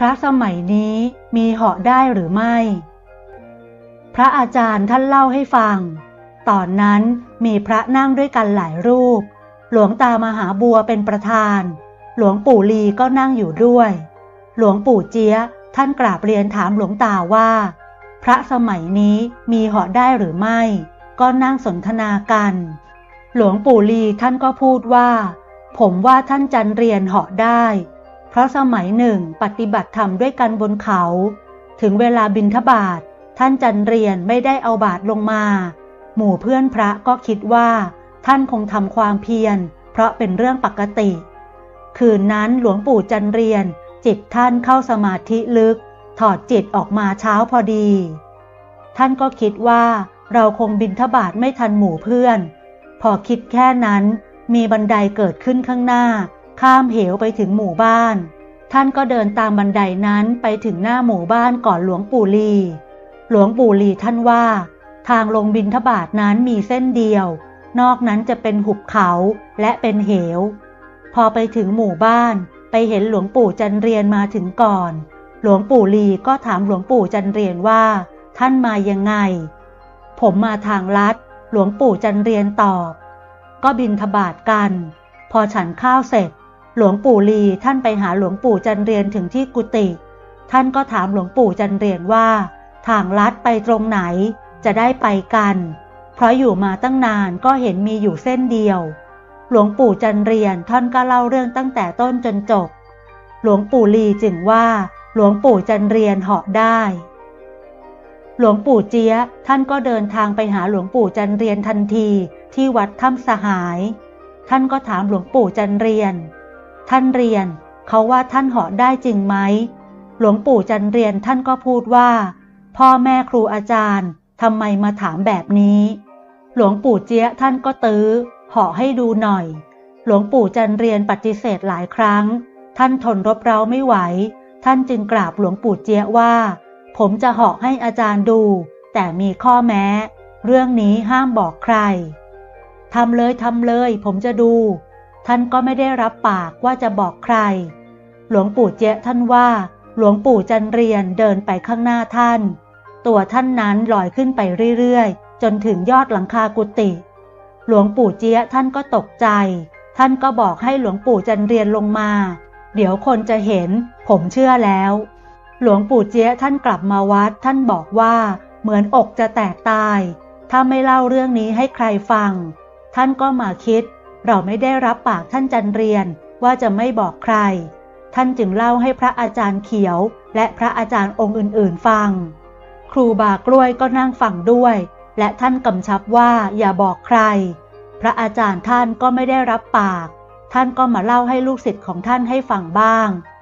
พระสมัยนี้มีเหาะได้หรือไม่ พระอาจารย์ท่านเล่าให้ฟัง ตอนนั้นมีพระนั่งด้วยกันหลายรูป หลวงตามหาบัวเป็นประธาน หลวงปู่ลีก็นั่งอยู่ด้วย หลวงปู่เจี๊ยท่านกราบเรียนถามหลวงตาว่า พระสมัยนี้มีเหาะได้หรือไม่ ก็นั่งสนทนากัน หลวงปู่ลีท่านก็พูดว่า ผมว่าท่านจันเรียนเหาะได้ เพราะสมัยหนึ่งปฏิบัติธรรมด้วยกันบนเขา ถึงเวลาบินทบาทท่านจันเรียนไม่ได้เอาบาทลงมา หมู่เพื่อนพระก็คิดว่า ท่านคงทำความเพียร เพราะเป็นเรื่องปกติ คืนนั้นหลวงปู่จันเรียน จิตท่านเข้าสมาธิลึก ถอดจิตออกมาเช้าพอดี ท่านก็คิดว่าเราคงบินทบาทไม่ทันหมู่เพื่อน พอคิดแค่นั้นมีบันไดเกิดขึ้นข้างหน้า ข้ามเหวไปถึงหมู่บ้าน ท่านก็เดินตามบันไดนั้นไปถึงหน้าหมู่บ้านก่อนหลวงปู่ลี หลวงปู่ลีท่านว่า ทางลงบินทบาทนั้นมีเส้นเดียว นอกนั้นจะเป็นหุบเขาและเป็นเหว พอไปถึงหมู่บ้านไปเห็นหลวงปู่จันเรียนมาถึงก่อน หลวงปู่ลีก็ถามหลวงปู่จันเรียนว่า ท่านมายังไง ผมมาทางลัด หลวงปู่จันเรียนตอบ ก็บินทบาทกัน พอฉันข้าวเสร็จ หลวงปู่ลีท่านไปหาหลวงปู่จันเรียนถึงที่กุฏิท่านก็ถามหลวงปู่จันเรียนว่า ทางลัดไปตรงไหน จะได้ไปกัน เพราะอยู่มาตั้งนานก็เห็นมีอยู่เส้นเดียว หลวงปู่จันเรียนท่านก็เล่าเรื่องตั้งแต่ต้นจนจบ หลวงปู่ลีจึงว่า หลวงปู่จันเรียนเหาะได้ หลวงปู่เจี๊ยท่านก็เดินทางไปหาหลวงปู่จันเรียนทันทีที่วัดถ้ำสหาย ท่านก็ถามหลวงปู่จันเรียน ท่านเรียน เขาว่าท่านเหาะได้จริงไหม หลวงปู่จันเรียนท่านก็พูดว่า พ่อแม่ครูอาจารย์ทำไมมาถามแบบนี้ หลวงปู่เจี๊ยท่านก็ตื้อเหาะให้ดูหน่อย หลวงปู่จันเรียนปฏิเสธหลายครั้ง ท่านทนรบเร้าไม่ไหว ท่านจึงกราบหลวงปู่เจี๊ยว่า ผมจะเหาะให้อาจารย์ดู แต่มีข้อแม้ เรื่องนี้ห้ามบอกใครทำเลยทำเลย ผมจะดู ท่านก็ไม่ได้รับปากว่าจะบอกใคร หลวงปู่เจ๊ท่านว่า หลวงปู่จันเรียนเดินไปข้างหน้าท่าน ตัวท่านนั้นลอยขึ้นไปเรื่อยๆ จนถึงยอดหลังคากุฏิหลวงปู่เจ๊ท่านก็ตกใจ ท่านก็บอกให้หลวงปู่จันเรียนลงมา เดี๋ยวคนจะเห็น ผมเชื่อแล้ว หลวงปู่เจ๊ท่านกลับมาวัด ท่านบอกว่า เหมือนอกจะแตกตาย ถ้าไม่เล่าเรื่องนี้ให้ใครฟัง ท่านก็มาคิด เราไม่ได้รับปากท่านจันเรียนว่าจะไม่บอกใคร ท่านจึงเล่าให้พระอาจารย์เขียว และพระอาจารย์องค์อื่นๆฟัง ครูบากล้วยก็นั่งฟังด้วย และท่านกำชับว่าอย่าบอกใคร พระอาจารย์ท่านก็ไม่ได้รับปาก ท่านก็มาเล่าให้ลูกศิษย์ของท่านให้ฟังบ้าง